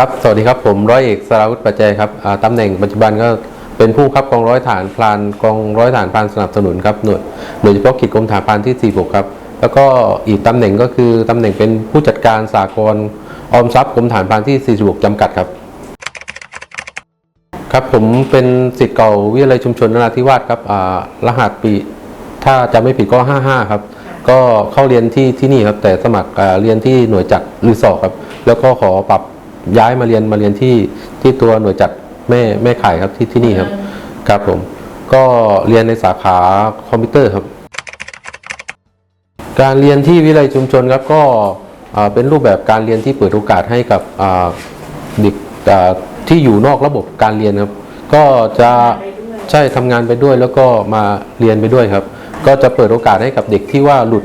ครับ สวัสดีครับ ผมร้อยเอกสราวุฒิปัจจัยครับตำแหน่งปัจจุบันก็เป็นผู้คับกองร้อยฐานพลานกองร้อยฐานพลานสนับสนุนครับหน่วยหน่วยเฉพาะกิจกรมฐานพลานที่ 46 ครับ แล้วก็อีกตำแหน่งก็คือตำแหน่งเป็นผู้จัดการสากลออมทรัพย์กรมฐานพลานที่ 46 จำกัดครับ ครับผมเป็นศิษย์เก่าวิทยาลัยชุมชนนราธิวาสครับรหัสปีถ้าจะไม่ผิดก็ 55 ครับ ก็เข้าเรียนที่ที่นี่ครับแต่สมัครเรียนที่หน่วยจัดรีสอร์ทครับ แล้วก็ขอปรับ ย้ายมาเรียนมาเรียนที่ที่ตัวหน่วยจัดแม่แม่ข่ายครับที่ที่นี่ครับครับผม ก็เรียนในสาขาคอมพิวเตอร์ครับ การเรียนที่วิทยาลัยชุมชนครับก็อ่าเป็นรูปแบบการเรียนที่เปิดโอกาสให้กับอ่าเด็กอ่าที่อยู่นอกระบบการเรียนครับ ก็จะใช่ทำงานไปด้วยแล้วก็มาเรียนไปด้วยครับ ก็จะเปิดโอกาสให้กับเด็กที่ว่าหลุด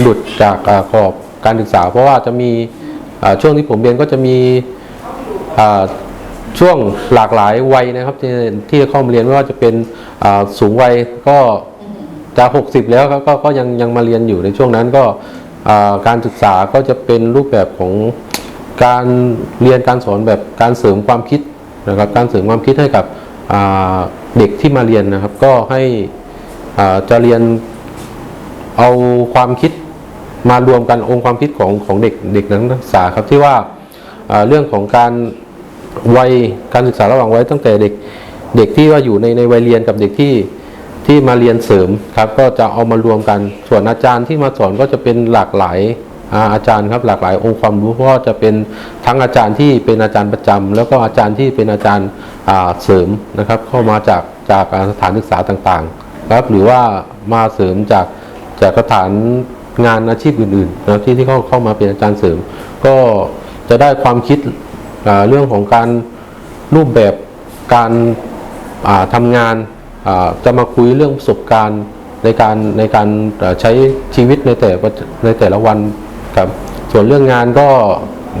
หลุดจากอ่าขอบการศึกษา เพราะว่าจะมีอ่า ช่วงที่ผมเรียนก็จะมีช่วงหลากหลายวัยนะครับ ที่ที่เข้ามาเรียนไม่ว่าจะเป็นสูงวัยก็จะ 60 แล้วครับก็ก็ยังยังมาเรียนอยู่ในช่วงนั้นก็การศึกษาก็จะเป็นรูปแบบของการเรียนการสอนแบบการเสริมความคิดนะครับการเสริมความคิดให้กับเด็กที่มาเรียนนะครับ ก็ให้จะเรียนเอาความคิด มารวมกันองค์ความคิดของของเด็กเด็กนักศึกษาครับที่ว่าเรื่องของการวัยการศึกษาระหว่างวัยตั้งแต่เด็กเด็กที่ว่าอยู่ในในวัยเรียนกับเด็กที่ที่มาเรียนเสริมครับก็จะเอามารวมกัน ส่วนอาจารย์ที่มาสอนก็จะเป็นหลากหลายอาจารย์ครับหลากหลายองค์ความรู้เพราะจะเป็นทั้งอาจารย์ที่เป็นอาจารย์ประจำแล้วก็อาจารย์ที่เป็นอาจารย์เสริมนะครับ เข้ามาจากจากสถานศึกษาต่างๆ ครับหรือว่ามาเสริมจากจากสถาน งานอาชีพอื่นๆนะครับที่ที่เข้าเข้ามาเป็นอาจารย์เสริม ก็จะได้ความคิดเรื่องของการรูปแบบการาทำงานาจะมาคุยเรื่องประสบการณ์ในการในการาใช้ชีวิตในแต่ในแต่ละวันครับส่วนเรื่องงานก็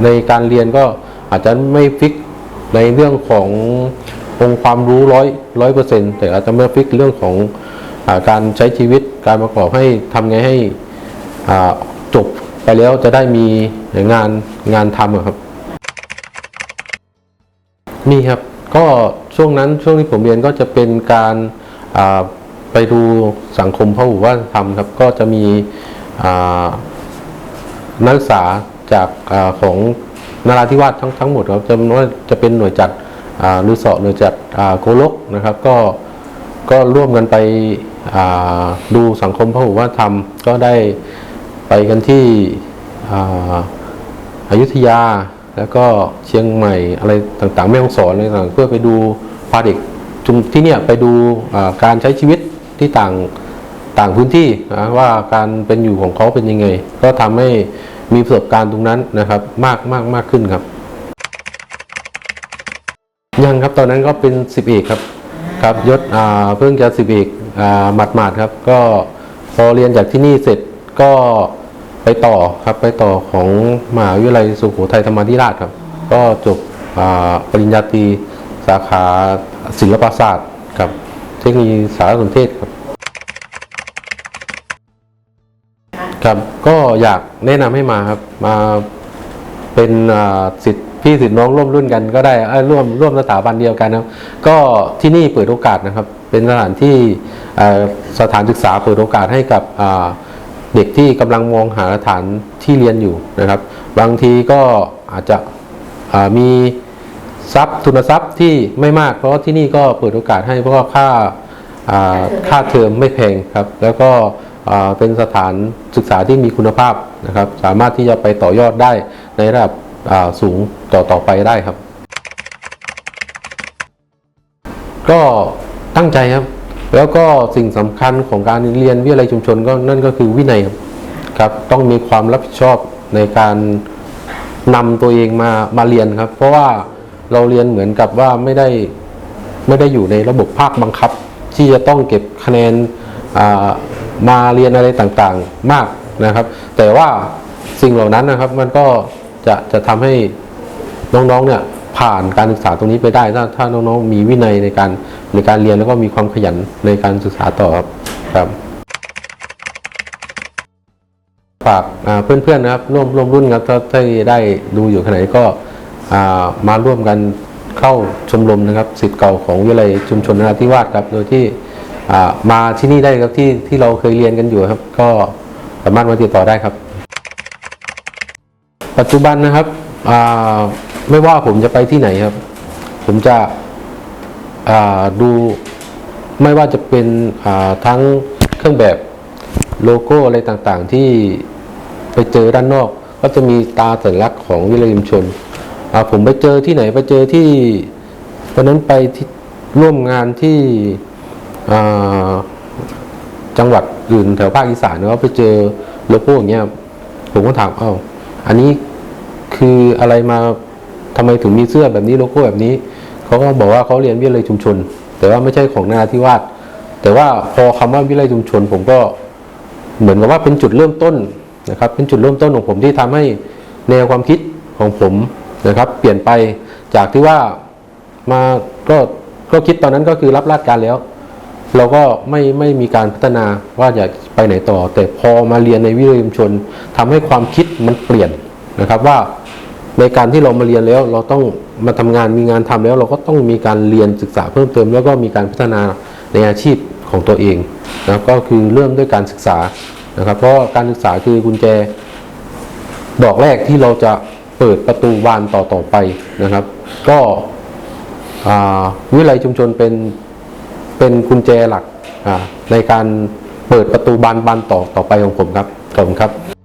ในการเรียนก็อาจจะไม่ฟิกในเรื่องขององค์ความรู้ร้อยร้อยเปอร์เซ็นต์แต่อาจจะไม่ฟิกเรื่องของอาการใช้ชีวิตการประกอบให้ทำไงให้ จบไปแล้วจะได้มีงานงานทำครับมีครับ ก็ช่วงนั้นช่วงที่ผมเรียนก็จะเป็นการไปดูสังคมพหุวัฒนธรรมครับ ก็จะมีนักศึกษาจากอของนาราธิวาสทั้งทั้งหมดครับจะว่าจะเป็นหน่วยจัดอ่ารีสอร์ทหน่วยจัดอ่าโกลกนะครับ ก็ก็ร่วมกันไปดูสังคมพหุวัฒนธรรมก็ได้ ไปกันที่อายุธยาแล้วก็เชียงใหม่อะไรต่างๆแม่ฮ่องสอนอะไรต่างเพื่อไปดูพาเด็กชุมที่เนี่ยไปดูการใช้ชีวิตที่ต่างต่างพื้นที่นะว่าการเป็นอยู่ของเขาเป็นยังไง ก็ทำให้มีประสบการณ์ตรงนั้นนะครับ มากมากมากขึ้นครับ ยังครับตอนนั้นก็เป็นสิบเอกครับครับยศเพิ่งจะสิบเอกอ่าหมาดครับ ก็พอเรียนจากที่นี่เสร็จ ก็ไปต่อครับไปต่อของมหาวิทยาลัยสุโขทัยธรรมาธิราชครับ ก็จบปริญญาตรีสาขาศิลปศาสตร์กับเทคโนโลยีสารสนเทศครับครับ ก็อยากแนะนำให้มาครับมาเป็นสิทธิ์พี่สิทธิ์น้องร่วมรุ่นกันก็ได้ร่วมร่วมสถาบันเดียวกันนะครับ ก็ที่นี่เปิดโอกาสนะครับ เป็นสถานที่สถานศึกษาเปิดโอกาสให้กับ เด็กที่กำลังมองหาสถานที่เรียนอยู่นะครับ บางทีก็อาจจะมีทรัพย์ทุนทรัพย์ที่ไม่มาก เพราะที่นี่ก็เปิดโอกาสให้เพราะว่าค่าค่าเทอมไม่แพงครับ แล้วก็เป็นสถานศึกษาที่มีคุณภาพนะครับ สามารถที่จะไปต่อยอดได้ในระดับสูงต่อต่อไปได้ครับ ก็ตั้งใจครับ แล้วก็สิ่งสำคัญของการเรียนวิทยาลัยชุมชนก็นั่นก็คือวินัยครับต้องมีความรับผิดชอบในการนำตัวเองมามาเรียนครับ เพราะว่าเราเรียนเหมือนกับว่าไม่ได้ไม่ได้อยู่ในระบบภาคบังคับ ที่จะต้องเก็บคะแนนมาเรียนอะไรต่างๆมากนะครับ แต่ว่าสิ่งเหล่านั้นนะครับมันก็จะจะทำให้น้องๆเนี่ยผ่านการศึกษาตรงนี้ไปได้ถ้าถ้าน้องๆมีวินัยในการ ในการเรียนแล้วก็มีความขยันในการศึกษาต่อครับครับฝากเพื่อนๆนะครับร่วมร่วมรุ่นครับถ้าถ้าได้ดูอยู่ขนาดนี้ก็มาร่วมกันเข้าชมรมนะครับสิทธิ์เก่าของวิทยาลัยชุมชนนราธิวาสครับโดยที่มาที่นี่ได้ครับที่ที่เราเคยเรียนกันอยู่ครับ ก็สามารถมาติดต่อได้ครับ ปัจจุบันนะครับไม่ว่าผมจะไปที่ไหนครับ ผมจะ ดูไม่ว่าจะเป็นทั้งเครื่องแบบโลโก้อะไรต่างๆ ที่ไปเจอด้านนอก ก็จะมีตาสัญลักษณ์ของวิลยมชน ผมไปเจอที่ไหนไปเจอที่วันนั้นไปที่ร่วมงานที่จังหวัดอื่นแถวภาคอีสานแล้วไปเจอโลโก้อย่างเงี้ยผมก็ถามเอ้าอันนี้คืออะไรมาทำไมถึงมีเสื้อแบบนี้โลโก้แบบนี้ เขาก็บอกว่าเขาเรียนวิทยาลัยชุมชน แต่ว่าไม่ใช่ของนาธิวาสแต่ว่าพอคำว่าวิทยาลัยชุมชน ผมก็เหมือนกับว่าเป็นจุดเริ่มต้นนะครับ เป็นจุดเริ่มต้นของผมที่ทำให้แนวความคิดของผมนะครับ เปลี่ยนไปจากที่ว่ามาก็ก็คิดตอนนั้นก็คือรับราชการแล้ว เราก็ไม่ไม่มีการพัฒนาว่าอยากไปไหนต่อ แต่พอมาเรียนในวิทยาลัยชุมชนทำให้ความคิดมันเปลี่ยนนะครับว่าในการที่เรามาเรียนแล้วเราต้อง มาทำงานมีงานทำแล้วเราก็ต้องมีการเรียนศึกษาเพิ่มเติม แล้วก็มีการพัฒนาในอาชีพของตัวเองนะก็คือเริ่มด้วยการศึกษานะครับ เพราะการศึกษาคือกุญแจดอกแรกที่เราจะเปิดประตูบานต่อต่อไปนะครับ ก็วิทยาลัยชุมชนเป็นเป็นกุญแจหลักในการเปิดประตูบานบานต่อต่อไปของผมครับขอบคุณครับ